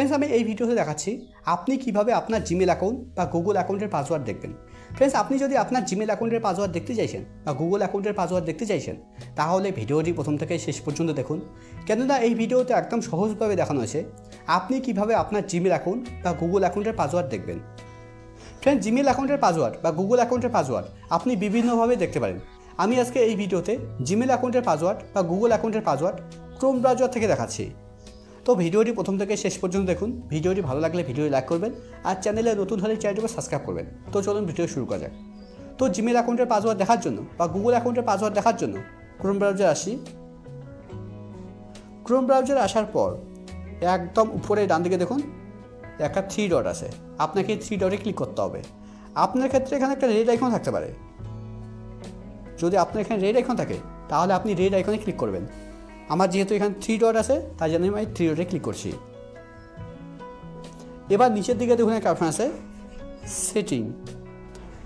Friends আমি এই ভিডিওতে দেখাচ্ছি আপনি কীভাবে আপনার জিমেল অ্যাকাউন্ট বা গুগল অ্যাকাউন্টের পাসওয়ার্ড দেখবেন। ফ্রেন্ডস আপনি যদি আপনার জিমেল অ্যাকাউন্টের পাসওয়ার্ড দেখতে চাইছেন বা গুগল অ্যাকাউন্টের পাসওয়ার্ড দেখতে চাইছেন, তাহলে ভিডিওটি প্রথম থেকে শেষ পর্যন্ত দেখুন। কেননা এই ভিডিওতে একদম সহজভাবে দেখানো হয়েছে আপনি কীভাবে আপনার জিমেল অ্যাকাউন্ট বা গুগল অ্যাকাউন্টের পাসওয়ার্ড দেখবেন। ফ্রেন্ড জিমেল অ্যাকাউন্টের পাসওয়ার্ড বা গুগল অ্যাকাউন্টের পাসওয়ার্ড আপনি বিভিন্নভাবে দেখতে পারেন। আমি আজকে এই ভিডিওতে জিমেল অ্যাকাউন্টের পাসওয়ার্ড বা গুগল অ্যাকাউন্টের পাসওয়ার্ড ক্রোম ব্রাউজার থেকে দেখাচ্ছি। তো ভিডিওটি প্রথম থেকে শেষ পর্যন্ত দেখুন। ভিডিওটি ভালো লাগলে ভিডিওটি লাইক করবেন আর চ্যানেলে নতুন হলে চ্যানেলটিকে সাবস্ক্রাইব করবেন। তো চলুন ভিডিও শুরু করা যাক। তো জিমেল অ্যাকাউন্টের পাসওয়ার্ড দেখার জন্য বা গুগল অ্যাকাউন্টের পাসওয়ার্ড দেখার জন্য ক্রোম ব্রাউজার আসি। ক্রোম ব্রাউজার আসার পর একদম উপরে ডান দিকে দেখুন, একটা থ্রি ডট আছে। আপনাকে থ্রি ডটে ক্লিক করতে হবে। আপনার ক্ষেত্রে এখানে একটা রেড আইকন থাকতে পারে। যদি আপনার এখানে রেড আইকন থাকে, তাহলে আপনি রেড আইকনে ক্লিক করবেন। আমার যেহেতু এখানে থ্রি ডট আছে, তাই জন্য আমি থ্রি ডটে ক্লিক করছি। এবার নিচের দিকে দেখুন একটা অপশন আছে সেটিং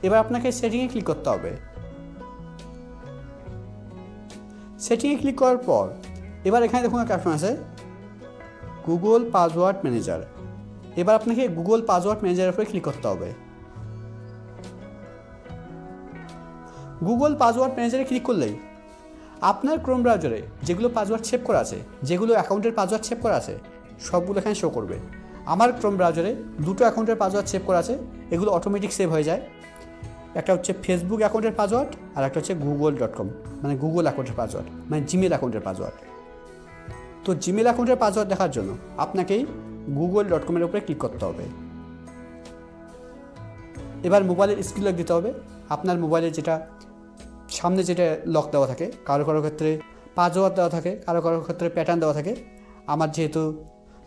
এবার আপনাকে সেটিংয়ে ক্লিক করতে হবে। সেটিংয়ে ক্লিক করার পর, এবার এখানে দেখুন একটা অপশন আছে গুগল পাসওয়ার্ড ম্যানেজার এবার আপনাকে গুগল পাসওয়ার্ড ম্যানেজারের উপরে ক্লিক করতে হবে। গুগল পাসওয়ার্ড ম্যানেজারে ক্লিক করলেই আপনার ক্রোম ব্রাউজারে যেগুলো পাসওয়ার্ড সেভ করা আছে, যেগুলো অ্যাকাউন্টের পাসওয়ার্ড সেভ করা আছে, সবগুলো এখানে শো করবে। আমার ক্রোম ব্রাউজারে দুটো অ্যাকাউন্টের পাসওয়ার্ড সেভ করা আছে, এগুলো অটোমেটিক সেভ হয়ে যায়। একটা হচ্ছে ফেসবুক অ্যাকাউন্টের পাসওয়ার্ড আর একটা হচ্ছে গুগল ডট কম মানে গুগল অ্যাকাউন্টের পাসওয়ার্ড মানে জিমেল অ্যাকাউন্টের পাসওয়ার্ড তো জিমেল অ্যাকাউন্টের পাসওয়ার্ড দেখার জন্য আপনাকেই গুগল ডট কমের উপরে ক্লিক করতে হবে। এবার মোবাইলের স্ক্রিন লক দিতে হবে। আপনার মোবাইলে যেটা সামনে যেটা লক দেওয়া থাকে কারও কারও ক্ষেত্রে পাসওয়ার্ড দেওয়া থাকে কারও কারও ক্ষেত্রে প্যাটার্ন দেওয়া থাকে। আমার যেহেতু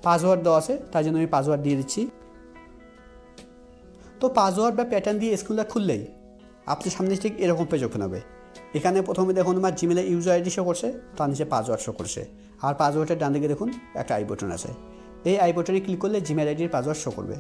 পাসওয়ার্ড দেওয়া আছে, তাই জন্য আমি পাসওয়ার্ড দিয়ে দিচ্ছি। তো পাসওয়ার্ড বা প্যাটার্ন দিয়ে স্ক্রিনটা খুললেই আপনি সামনে ঠিক এরকম পেজ ওপেন হবে। এখানে প্রথমে দেখুন আমার জিমেলে ইউজার আইডি শো করছে, তার নিচে পাসওয়ার্ড শো করছে। আর পাসওয়ার্ডের ডান দিকে দেখুন একটা আই বটন আছে। এই আই বটনে ক্লিক করলে জিমেল আইডির পাসওয়ার্ড শো করবে।